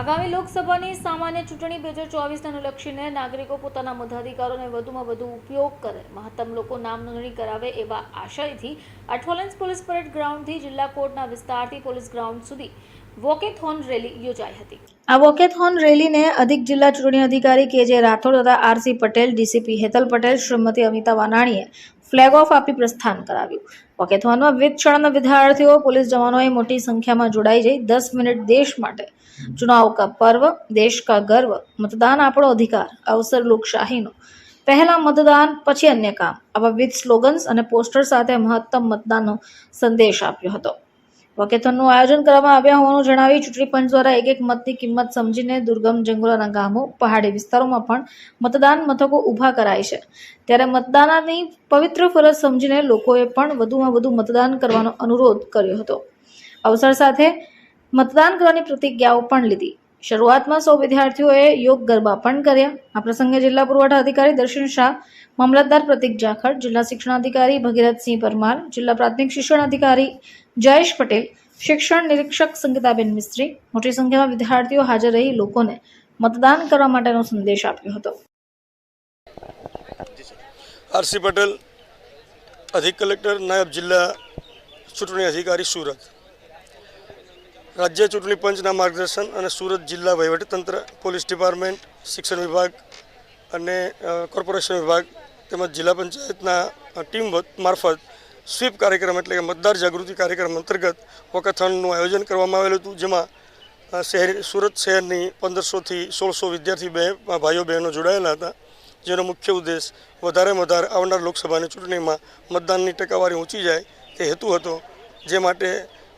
આગામી લોકસભાની સામાન્ય ચૂંટણી બે હજાર ચોવીસને અનુલક્ષીને નાગરિકો પોતાના મતાધિકારોને વધુમાં વધુ ઉપયોગ કરે. મહત્તમ લોકો નામ નોંધણી કરાવે એવા આશયથી અઠવાલેન્સ પોલીસ પરેડ ગ્રાઉન્ડથી જિલ્લા કોર્ટના વિસ્તારથી પોલીસ ગ્રાઉન્ડ સુધી વોકેથોન રેલી યોજાઈ હતી. આ વોકેથોન રેલીને અધિક જિલ્લા ચૂંટણી અધિકારી કે જે રાઠોડ તથા આરસી પટેલ, ડીસીપી હેતલ પટેલ, શ્રીમતી અમિતા વાનાણીએ ફ્લેગ ઓફ આપી પ્રસ્થાન કરાવ્યું. વોકેથોનમાં વિવિધ શાળાના વિદ્યાર્થીઓ, પોલીસ જવાનોએ મોટી સંખ્યામાં જોડાઈ જઈ દસ મિનિટ દેશ માટે ચુનાવ કા પર્વ, દેશ કા ગર્વ, મતદાન આપણો અધિકાર, અવસર લોકશાહીનો. પહેલા મતદાન, પછી અન્ય કામ. આવા વિવિધ સ્લોગન્સ અને પોસ્ટર સાથે મહત્તમ મતદાનનો સંદેશ આપ્યો હતો. વોકેથોનનું આયોજન કરવામાં આવ્યા હોવાનું જણાવી ચૂંટણી પંચ દ્વારા એક એક મતની કિંમત સમજીને દુર્ગમ જંગલોના ગામો, પહાડી વિસ્તારોમાં પણ મતદાન મથકો ઊભા કરાય છે. ત્યારે મતદાનની પવિત્ર ફરજ સમજીને લોકોએ પણ વધુમાં વધુ મતદાન કરવાનો અનુરોધ કર્યો હતો. અવસર સાથે મતદાન કરવાની પ્રતિજ્ઞાઓ પણ લીધી. શરૂઆતમાં સૌ વિદ્યાર્થીઓએ યોગ ગરબા પણ કર્યા. આ પ્રસંગે જિલ્લા પુરવઠા અધિકારી દર્શન શાહ, મામલતદાર પ્રતિક જાખડ, જિલ્લા શિક્ષણાધિકારી ભગીરથસિંહ પરમાર, જિલ્લા પ્રાથમિક શિક્ષણ અધિકારી જયેશ પટેલ, શિક્ષણ નિરીક્ષક સંગીતાબેન મિસ્ત્રી, મોટી સંખ્યામાં વિદ્યાર્થીઓ હાજર રહી લોકોને મતદાન કરવા માટેનો સંદેશ આપ્યો હતો. આરસી પટેલ, અધિક કલેક્ટર, નાયબ જિલ્લા ચૂંટણી અધિકારી સુરત. રાજ્ય ચૂંટણી પંચના માર્ગદર્શન અને સુરત જિલ્લા વહીવટીતંત્ર, પોલીસ ડિપાર્ટમેન્ટ, શિક્ષણ વિભાગ અને કોર્પોરેશન વિભાગ તેમજ જિલ્લા પંચાયતના ટીમ મારફત સ્વીપ કાર્યક્રમ એટલે કે મતદાર જાગૃતિ કાર્યક્રમ અંતર્ગત વોકાથોનનું આયોજન કરવામાં આવેલું હતું, જેમાં શહેર, સુરત શહેરની પંદરસોથી સોળસો વિદ્યાર્થી બે ભાઈઓ બહેનો જોડાયેલા હતા, જેનો મુખ્ય ઉદ્દેશ વધારે વધારે આવનાર લોકસભાની ચૂંટણીમાં મતદાનની ટકાવારી ઊંચી જાય તે હેતુ હતો, જે માટે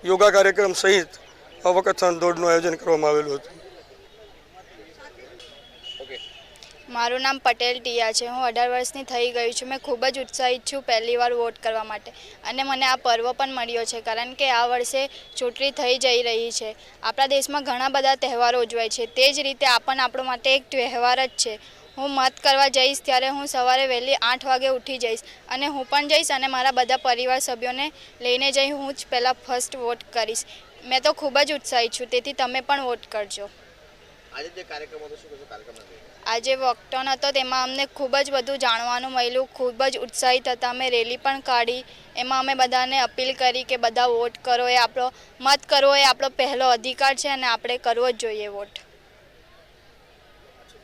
યોગા કાર્યક્રમ સહિત વોકેથોન દોડનું આયોજન કરવામાં આવેલું હતું. મારું નામ પટેલ ટીયા છે. હું અઢાર વર્ષની થઈ ગઈ છું. મેં ખૂબ જ ઉત્સાહિત છું પહેલી વાર વોટ કરવા માટે. અને મને આ પર્વ પણ મળ્યો છે કારણ કે આ વર્ષે ચૂંટણી થઈ જઈ રહી છે. આપણા દેશમાં ઘણા બધા તહેવારો ઉજવાય છે. તે જ રીતે આ પણ આપણો માટે એક તહેવાર જ છે. હું મત કરવા જઈશ ત્યારે હું સવારે વહેલી આઠ વાગે ઉઠી જઈશ અને હું પણ જઈશ અને મારા બધા પરિવાર સભ્યોને લઈને જઈ હું જ પહેલાં ફર્સ્ટ વોટ કરીશ. મેં તો ખૂબ જ ઉત્સાહિત છું તેથી તમે પણ વોટ કરજો. આજે વોકટોન હતો તેમાં અમને ખૂબ જ બધું જાણવાનું મળ્યું ખૂબ જ ઉત્સાહિત હતા. અમે રેલી પણ કાઢી એમાં અમે બધાને અપીલ કરી કે બધા વોટ કરો એ આપણો મત કરવો એ આપણો પહેલો અધિકાર છે અને આપણે કરવો જ જોઈએ vote